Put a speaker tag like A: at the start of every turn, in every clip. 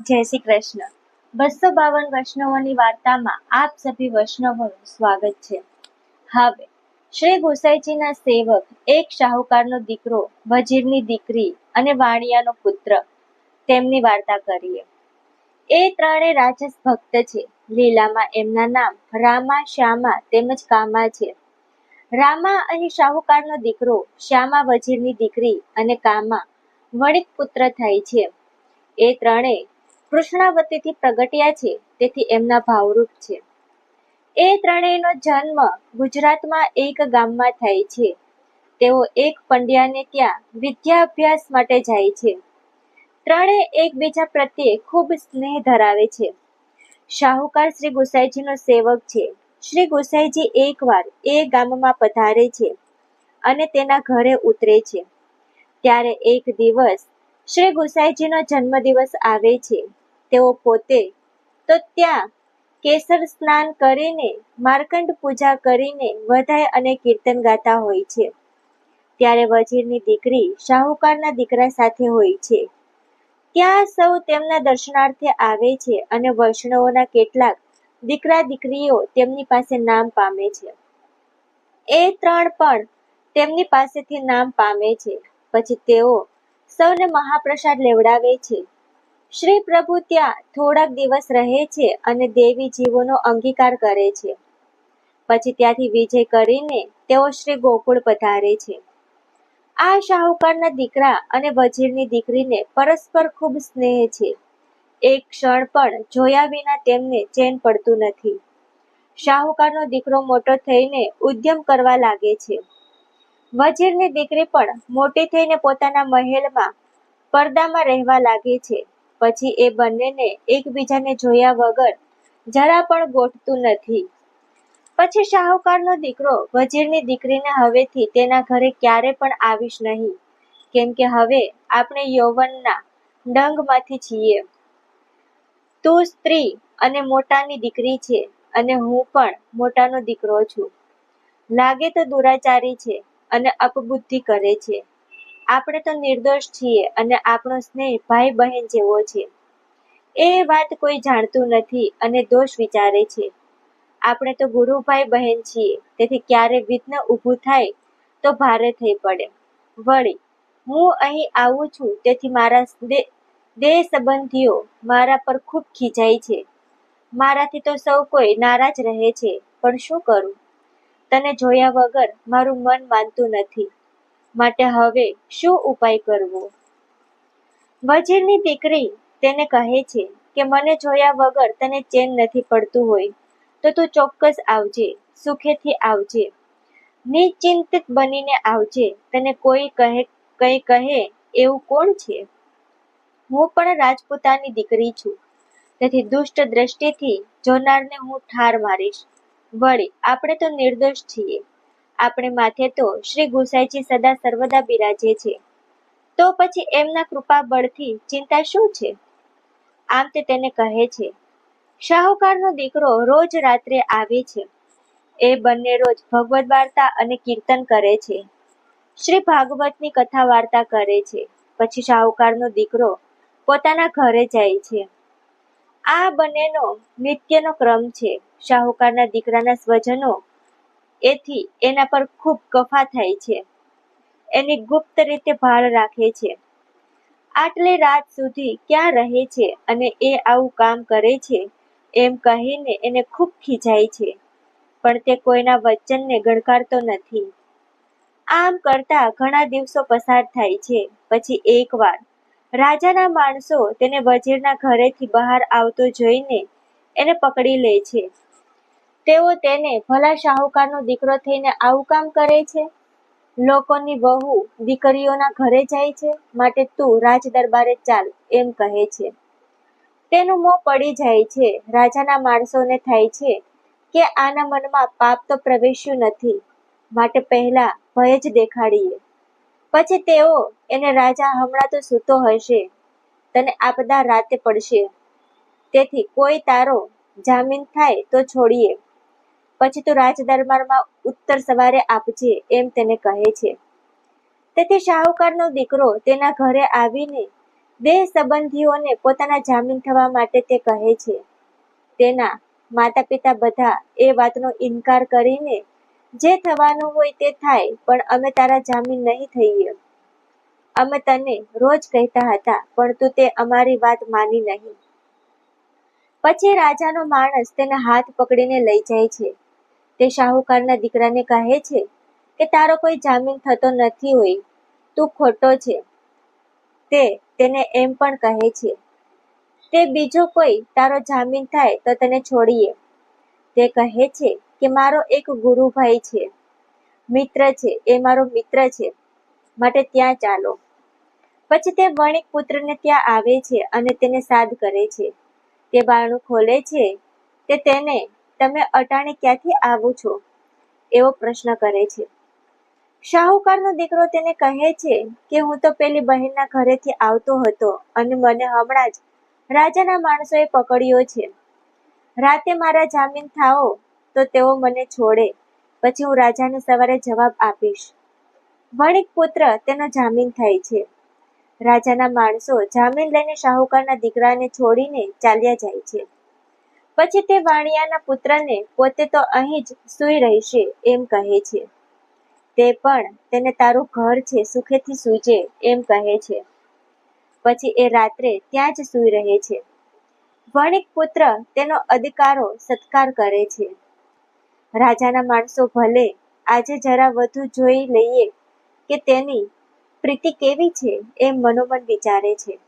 A: જય શ્રી કૃષ્ણ. બસો બાવન વૈષ્ણવોની વાર્તામાં આપ સભી વૈષ્ણવોનું સ્વાગત છે. હવે, શ્રી ગોસાઈજીના સેવક, એક શાહુકારનો દીકરો, વજીરની દીકરી અને વાણિયાનો પુત્ર, તેમની વાર્તા કરીએ. એ ત્રણે રાજસ ભક્ત છે. લીલામાં એમના નામ રામા, શ્યામા તેમજ કામા છે. રામા અહીં શાહુકારનો દીકરો, શ્યામા વજીરની દીકરી અને કામા વણિક પુત્ર થાય છે. એ ત્રણેય કૃષ્ણાવતીથી પ્રગટ્યા છે, તેથી એમના ભાવરૂપ છે. એ ત્રણેયનો જન્મ ગુજરાતમાં એક ગામમાં થાય છે. તેઓ એક પંડ્યાને ત્યાં વિદ્યાભ્યાસ માટે જાય છે. ત્રણેય એકબીજા પ્રત્યે ખૂબ સ્નેહ ધરાવે છે. શાહુકાર શ્રી ગુસાઈજીનો સેવક છે. શ્રી ગુસાઈજી એકવાર એ ગામમાં પધારે છે અને તેના ઘરે ઉતરે છે. ત્યારે એક દિવસ શ્રી ગુસાઈજીનો જન્મદિવસ આવે છે. તેઓ પોતે તો ત્યાં કેસર સ્નાન કરીને, માર્કંડ પૂજા કરીને વધાય અને કીર્તન ગાતા હોય છે. ત્યારે વજીરની દીકરી શાહુકારના દીકરા સાથે હોય છે. ત્યાં સૌ તેમના દર્શનાર્થે આવે છે અને વૈષ્ણવોના કેટલાક દીકરા દીકરીઓ તેમની પાસે નામ પામે છે. એ ત્રણ પણ તેમની પાસેથી નામ પામે છે. પછી તેઓ સૌને મહાપ્રસાદ લેવડાવે છે. શ્રી પ્રભુ ત્યાં થોડાક દિવસ રહે છે અને દેવી જીવોનો અંગીકાર કરે છે. પછી ત્યાંથી વિજય કરીને તેઓ શ્રી ગોકુળ પધારે છે. આ શાહુકારના દીકરા અને વજીરની દીકરીને પરસ્પર ખૂબ સ્નેહ છે. એક ક્ષણ પણ જોયા વિના તેમને ચેન પડતું નથી. શાહુકારનો દીકરો મોટો થઈને ઉદ્યમ કરવા લાગે છે. વજીરની દીકરી પણ મોટી થઈને પોતાના મહેલમાં પડદામાં રહેવા લાગે છે. પછી એ બંનેને એકબીજાને જોયા વગર જરા પણ ગોઠતું નથી. પછી શાહુકારનો દીકરો વજીરની દીકરીને હવેથી તેના ઘરે ક્યારે પણ આવીશ નહીં. કેમ કે હવે આપણે યૌવનના ડંગમાંથી છીએ. તું સ્ત્રી અને મોટાની દીકરી છે અને હું પણ મોટાનો દીકરો છું. લાગે તો દુરાચારી છે અને અપબુદ્ધિ કરે છે. આપણે તો નિર્દોષ છીએ અને આપણો સ્નેહ ભાઈ બહેન જેવો છે. એ વાત કોઈ જાણતું નથી અને દોષ વિચારે છે. આપણે તો ગુરુભાઈ બહેન છીએ, તેથી ક્યારે વિઘ્ન ઊભું થાય તો ભારે થઈ પડે. વળી, હું અહીં આવું છું, તેથી મારા દેહ સંબંધીઓ મારા પર ખૂબ ખીજાય છે. મારાથી તો સૌ કોઈ નારાજ રહે છે, પણ શું કરું? તને જોયા વગર મારું મન માનતું નથી. માટે હવે શું ઉપાય કરવો? વજીરની દીકરી તેને કહે છે કે મને જોયા વગર તને ચેન નથી પડતું હોય, તો તું ચોક્કસ આવજે, સુખેથી આવજે. નિશ્ચિંતિત બનીને આવજે, તને કોઈ કહે, કંઈ કહે એવું કોણ છે? હું પણ રાજપૂતાની દીકરી છું. તેથી દુષ્ટ દ્રષ્ટિથી જોનારને હું ઠાર મારીશ. વળી, આપણે તો નિર્દોષ છીએ. આપણે માથે તો શ્રી ગુસાઈજી સદા સર્વદા બિરાજે છે. તો પછી એમના કૃપા બળથી ચિંતા શું છે? આમ તે તેને કહે છે, શાહુકારનો દીકરો રોજ રાત્રે આવે છે. એ બંને રોજ ભગવદ વાર્તા અને કીર્તન કરે છે. શ્રી ભાગવતની કથા વાર્તા કરે છે. પછી શાહુકારનો દીકરો પોતાના ઘરે જાય છે. આ બંનેનો નિત્યનો ક્રમ છે. શાહુકારના દીકરાના સ્વજનો એથી એના પર ખૂબ કફા થાય છે. એની ગુપ્ત રીતે ભાળ રાખે છે. આટલી રાત સુધી ક્યાં રહે છે અને એ આવું કામ કરે છે એમ કહીને એને ખૂબ ખીજાય છે. પણ તે કોઈના વચનને ગણકારતો નથી. આમ કરતા ઘણા દિવસો પસાર થાય છે. પછી એકવાર રાજાના માણસો તેને વજીરના ઘરેથી બહાર આવતો જોઈને એને પકડી લે છે. તેઓ તેને ભલા શાહુકારનો દીકરો થઈને આવું કામ કરે છે? લોકોની વહુ દીકરીઓના ઘરે જાય છે? માટે તું રાજ દરબારે ચાલ, એમ કહે છે. તેનું મોં પડી જાય છે. રાજાના માણસોને થાય છે કે આના મનમાં પાપ તો પ્રવેશ્યું નથી. માટે પહેલા ભય જ દેખાડીએ. પછી તેઓ એને રાજા હમણાં તો સૂતો હશે. તને આપદા રાતે પડશે. તેથી કોઈ તારો જામીન થાય તો છોડીએ. પછી તું રાજદરબારમાં ઉત્તર સવારે આપજે એમ તેને કહે છે. તેથી શાહુકારનો દીકરો તેના ઘરે આવીને દેહ સંબંધીઓને પોતાના જામીન થવા માટે તે કહે છે. તેના માતા પિતા બધા એ વાતનો ઇનકાર કરીને જે થવાનું હોય તે થાય, પણ અમે તારા જામીન નહીં થઈએ. અમે તને રોજ કહેતા હતા, પણ તું તે અમારી વાત માની નહીં. પછી રાજાનો માણસ તેને હાથ પકડીને લઈ જાય છે. તે શાહુકારના દીકરાને કહે છે કે, તારો કોઈ જામીન થતો નથી હોય. તું ખોટો છે. તે તેને એમ પણ કહે છે. તે બીજો કોઈ તારો જામીન થાય તો તને છોડીએ. તે કહે છે કે મારો એક ગુરુભાઈ છે, મિત્ર છે, એ મારો મિત્ર છે, માટે ત્યાં ચાલો. પછી તે વણિક પુત્રને ત્યાં આવે છે અને તેને સાદ કરે છે. તે બારણું ખોલે છે, તે તેને, તમે અટાણે ક્યાંથી આવો છો? એવો પ્રશ્ન કરે છે. શાહુકારનો દીકરો તેને કહે છે કે, હું તો પેલી બહેનના ઘરેથી આવતો હતો અને મને હમણાં જ રાજાના માણસોએ પકડ્યો છે. રાતે મારા જામીન થાઓ તો તેઓ મને છોડે. પછી હું રાજાને સવારે જવાબ આપીશ. વણિક પુત્ર તેનો જામીન થાય છે. રાજાના માણસો જામીન લઈને શાહુકારના દીકરાને છોડીને ચાલ્યા જાય છે. પછી તે વાણિયાના પુત્રને પોતે તો અહીં જ સૂઈ રહેશે એમ કહે છે. તે પણ તેને તારું ઘર છે, સુખેથી સૂજે એમ કહે છે. પછી એ રાત્રે ત્યાં જ સૂઈ રહે છે. વણિક પુત્ર તેનો અધિકારો સત્કાર કરે છે. રાજાના માણસો ભલે આજે જરા વધુ જોઈ લઈએ કે તેની પ્રીતિ કેવી છે એમ મનોમન વિચારે છે.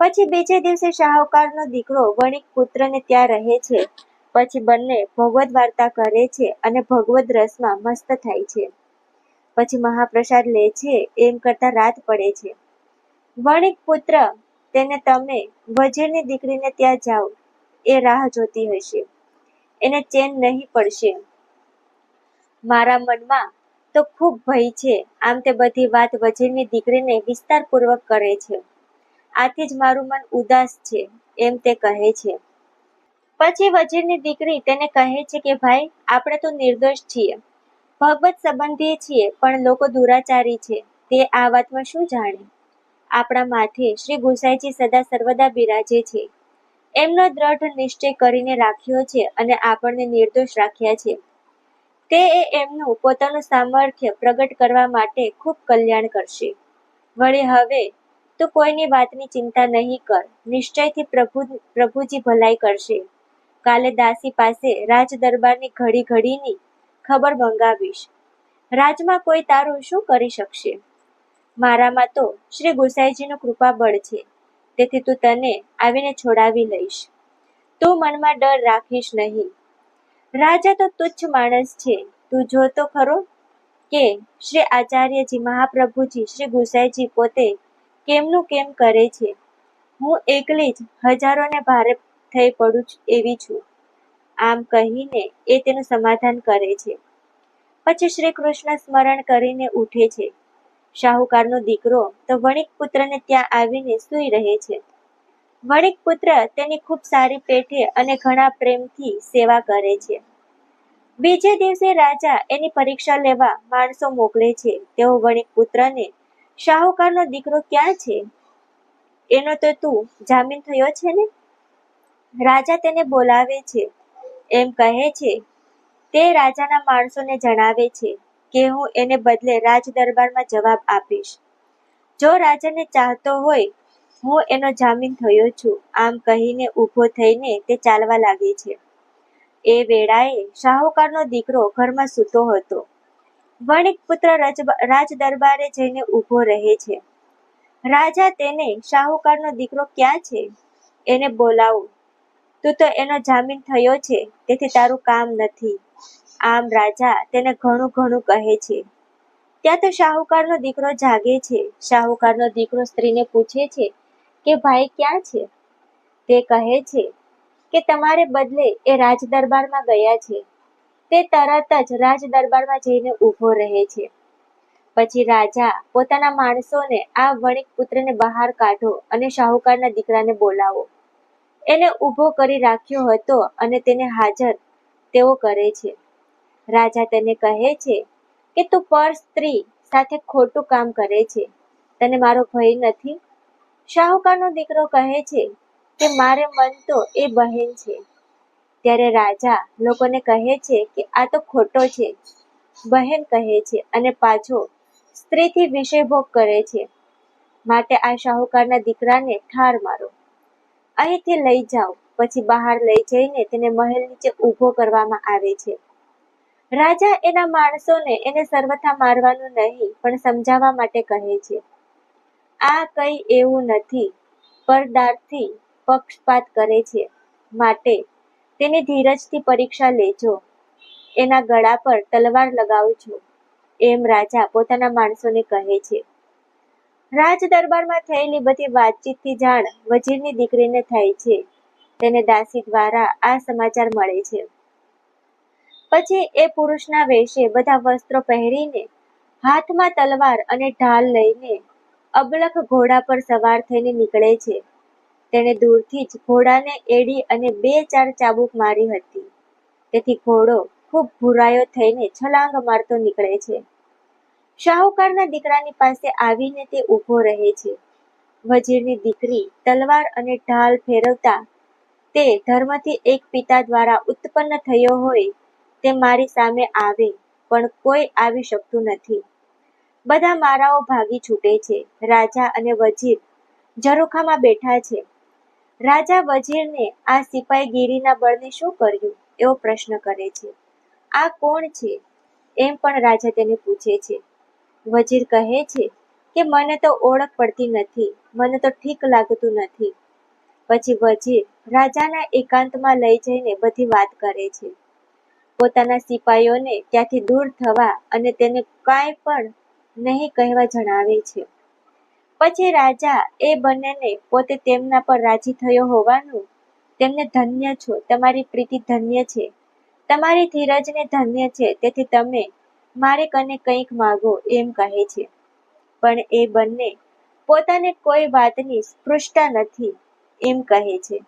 A: પછી બીજે દિવસે શાહુકારનો દીકરો વણિક પુત્રને ત્યાં રહે છે. પછી બંને ભગવદ વાર્તા કરે છે અને ભગવદ રસમાં મસ્ત થાય છે. પછી મહાપ્રસાદ લે છે એમ કરતા રાત પડે છે. વણિક પુત્ર, તેને તમે વજીરની દીકરીને ત્યાં જાઓ, એ રાહ જોતી હશે. એને ચેન નહીં પડશે. મારા મનમાં તો ખૂબ ભય છે. આમ તે બધી વાત વજીરની દીકરીને વિસ્તારપૂર્વક કરે છે. આથી જ મારું મન ઉદાસ છે, એમ તે કહે છે. પછી વજીરની દીકરી તેને કહે છે કે, ભાઈ, આપણે તો નિર્દોષ છીએ. ભગવત સંબંધી છીએ, પણ લોકો દુરાચારી છે. તે આ વાતમાં શું જાણે? આપણા માથે શ્રી ગુસાઈજી સદા સર્વદા બિરાજે છે. એમનો દ્રઢ નિશ્ચય કરીને રાખ્યો છે અને આપણને નિર્દોષ રાખ્યા છે. તે એમનું પોતાનું સામર્થ્ય પ્રગટ કરવા માટે ખૂબ કલ્યાણ કરશે. વળી હવે તું કોઈની વાતની ચિંતા નહીં કર. નિશ્ચયથી પ્રભુ, પ્રભુજી ભલાઈ કરશે. કાલે દાસી પાસે રાજ દરબારની ઘડી ઘડીની ખબર મંગાવીશ. રાજમાં કોઈ તારું શું કરી શકશે? મારામાં તો શ્રી ગુસાઈજીનું કૃપા બળ છે. તેથી તું તને આવીને છોડાવી લઈશ. તું મનમાં ડર રાખીશ નહીં. રાજા તો તુચ્છ માણસ છે. તું જોતો ખરો કે શ્રી આચાર્યજી મહાપ્રભુજી, શ્રી ગુસાઈજી પોતે કેમનું કેમ કરે છે? હું એકલી જ હજારોને ભારે થઈ પડું એવી છું. આમ કહીને એ તેનું સમાધાન કરે છે. પછી શ્રી કૃષ્ણ સ્મરણ કરીને ઉઠે છે. શાહુકારનો દીકરો તો વણિક પુત્રને ત્યાં આવીને સૂઈ રહે છે. વણિક પુત્ર તેની ખૂબ સારી પેઠે અને ઘણા પ્રેમથી સેવા કરે છે. બીજે દિવસે રાજા એની પરીક્ષા લેવા માણસો મોકલે છે. તેઓ વણિક પુત્રને, શાહુકારનો દીકરો ક્યાં છે? એનો તો તું જામીન થયો છે ને? રાજા તેને બોલાવે છે. એમ કહે છે, તે રાજાના માણસોને જણાવે છે. કે હું એને બદલે રાજ દરબારમાં જવાબ આપીશ. જો રાજાને ચાહતો હોય, હું એનો જામીન થયો છું. આમ કહીને ઊભો થઈને તે ચાલવા લાગે છે. એ વેળાએ શાહુકારનો દીકરો ઘરમાં સૂતો હતો. વણિક પુત્ર રાજ દરબારે જઈને ઊભો રહે છે. રાજા તેને શાહુકારનો દીકરો ક્યાં છે? એને બોલાવું. તું તો એનો જામીન થયો છે, તેથી તારું કામ નથી. આમ રાજા તેને ઘણું ઘણું કહે છે. ત્યાં તો શાહુકારનો દીકરો જાગે છે. શાહુકારનો દીકરો સ્ત્રીને પૂછે છે કે, ભાઈ, ક્યાં છે? તે કહે છે કે, તમારે બદલે એ રાજ ગયા છે. તે તરત જ રાજ જઈને ઊભો રહે છે. પછી રાજા પોતાના માણસોને આ વણિક પુત્રને બહાર કાઢો અને શાહુકારના દીકરાને બોલાવો. એને ઊભો કરી રાખ્યો હતો અને તેને હાજર તેઓ કરે છે. રાજા તેને કહે છે કે તું પર સ્ત્રી સાથે ખોટું કામ કરે છે. તને મારો ભય નથી? શાહુકારનો દીકરો કહે છે કે મારે મન તો એ બહેન છે. ત્યારે રાજા લોકોને કહે છે કે આ તો ખોટો છે. બહેન કહે છે અને પાછો સ્ત્રીથી વિષયભોગ કરે છે. માટે આ શાહુકારના દીકરાને ઠાર મારો. અહીંથી લઈ જાઓ, પછી બહાર લઈ જઈને તેને મહેલ નીચે ઊભો કરવામાં આવે છે. રાજા એના માણસોને એને સર્વથા મારવાનું નહીં, પણ સમજાવવા માટે કહે છે. આ કઈ એવું નથી, પરદારથી પક્ષપાત કરે છે. માટે તેની ધીરજથી પરીક્ષા લેજો. એના ગળા પર તલવાર લગાવજો એમ રાજા પોતાના માણસોને કહે છે. રાજ દરબારમાં થયેલી બધી વાતચીતથી જાણ વજીરની દીકરીને થાય છે. તેને દાસી દ્વારા આ સમાચાર મળે છે. પછી એ પુરુષના વેશે બધા વસ્ત્રો પહેરીને હાથમાં તલવાર અને ઢાલ લઈને અબલખ ઘોડા પર સવાર થઈને નીકળે છે. તેણે દૂરથી જ ઘોડાને એડી અને બે ચાર ચાબુક મારી હતી. તેથી ઘોડો ખૂબ ભૂરાયો થઈને છલાંગ મારતો નીકળે છે. શાહુકારના દીકરાની પાસે આવીને તે ઊભો રહે છે. વજીરની દીકરી તલવાર અને ઢાલ ફેરવતા તે ધર્મથી એક પિતા દ્વારા ઉત્પન્ન થયો હોય તે મારી સામે આવે, પણ કોઈ આવી શકતું નથી. બધા મારાઓ ભાગી છૂટે છે, રાજા અને વજીર ઝરૂખામાં બેઠા છે. રાજા વજીરને આ સિપાહીગીરીના બળને શું કર્યું? એવો પ્રશ્ન કરે છે. આ કોણ છે? એમ પણ રાજા તેને પૂછે છે. વજીર કહે છે કે મને તો ઓળખ પડતી નથી, મને તો ઠીક લાગતું નથી. પછી વજીર રાજાના એકાંતમાં લઈ જઈને બધી વાત કરે છે. પોતાના સિપાઈઓને ત્યાંથી દૂર થવા અને તેને કાંઈ પણ નહીં કહેવા જણાવે છે. પછી રાજા એ બંનેને પોતે તેમના પર રાજી થયો હોવાનું તેમને ધન્ય છો. તમારી પ્રીતિ ધન્ય છે. તમારી ધીરજને ધન્ય છે. તેથી તમે મારે કને કંઈક માગો એમ કહે છે. પણ એ બંને પોતાને કોઈ વાતની સ્પૃષ્ટા નથી એમ કહે છે.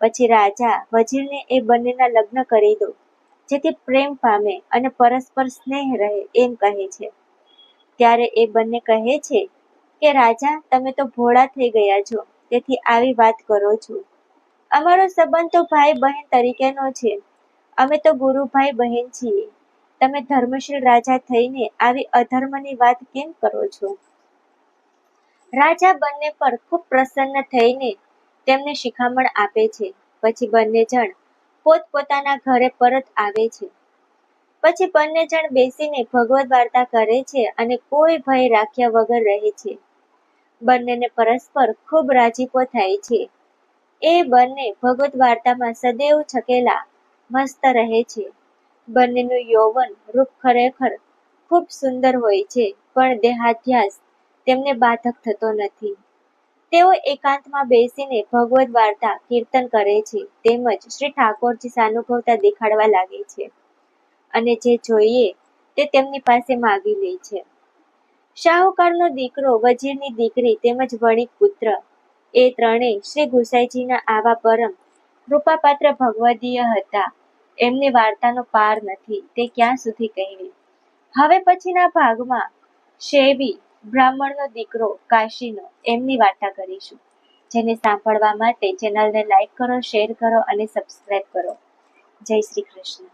A: પછી રાજા વજીરને એ બંનેના લગ્ન કરી દો. જેથી પ્રેમ પામે અને પરસ્પર સ્નેહ રહે એમ કહે છે. ત્યારે એ બંને કહે છે કે, રાજા, તમે તો ભોળા થઈ ગયા છો, તેથી આવી વાત કરો છો. અમારો સંબંધ તો ભાઈ બહેન તરીકેનો છે. અમે તો ગુરુભાઈ બહેન છીએ. તમે ધર્મશીલ રાજા થઈને આવી અધર્મની વાત કેમ કરો છો? રાજા બંને પર ખૂબ પ્રસન્ન થઈને તેમને શિખામણ આપે છે. પછી બંને જણ પોતપોતાના ઘરે પરત આવે છે. પછી બંને જણ બેસીને ભગવદ વાર્તા કરે છે અને કોઈ ભય રાખ્યા વગર રહે છે. બંનેને પરસ્પર ખૂબ રાજીપો થાય છે. એ બંને ભગવદ વાર્તામાં સદૈવ છકેલા, મસ્ત રહે છે. બંનેનું યૌવન રૂપ ખરેખર ખૂબ સુંદર હોય છે, પણ દેહાધ્યાસ તેમને બાધક થતો નથી. તેઓ એકાંતમાં બેસીને ભગવદ વાર્તા, કીર્તન કરે છે, તેમજ શ્રી ઠાકોરજી સાનુભવતા દેખાડવા લાગે છે અને જે જોઈએ તે તેમની પાસે માગી લે છે. શાહુકારનો દીકરો, વજીરની દીકરી તેમજ વણિક પુત્ર, એ ત્રણેય શ્રી ગુસાઈજીના આવા પરમ કૃપાપાત્ર ભગવદીય હતા. એમની વાર્તાનો પાર નથી, તે ક્યાં સુધી કહેવી? હવે પછીના ભાગમાં શેવી બ્રાહ્મણનો દીકરો કાશીનો એમની વાર્તા કરીશું. જેને સાંભળવા માટે ચેનલને લાઈક કરો, શેર કરો અને સબસ્ક્રાઈબ કરો. જય શ્રી કૃષ્ણ.